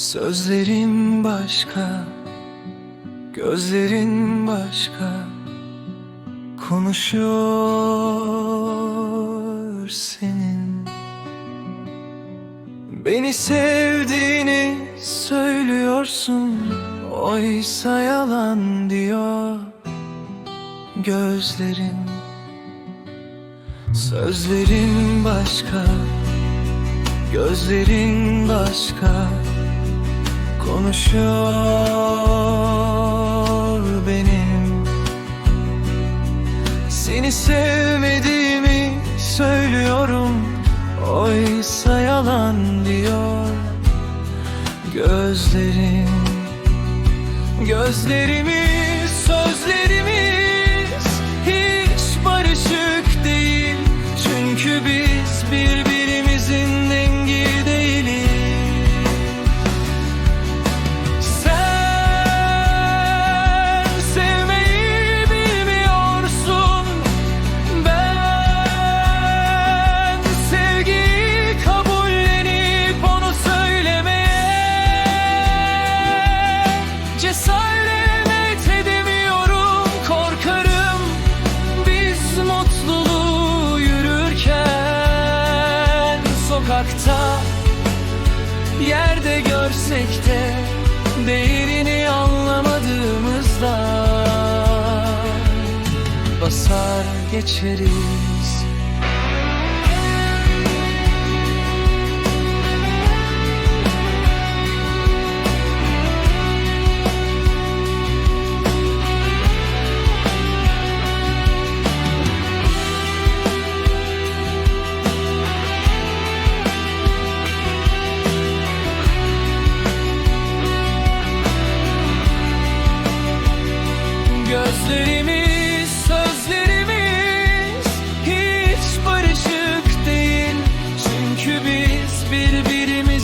Sözlerin başka, gözlerin başka Konuşuyor senin. Beni sevdiğini söylüyorsun Oysa yalan diyor gözlerin. Sözlerin başka, gözlerin başka konuşuyor benim. Seni sevmediğimi söylüyorum Oysa yalan diyor Gözlerim. Gözlerimiz, Sokakta Yerde görsek de değerini anlamadığımızda basar geçeriz.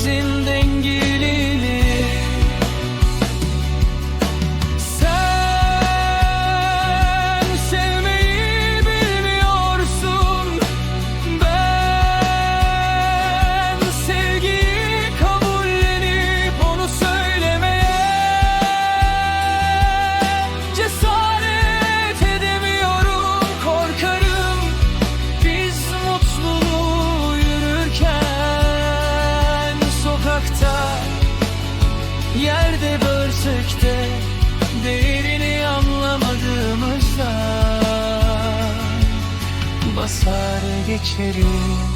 in Bölsek de Değerini anlamadığımızda Basar geçeriz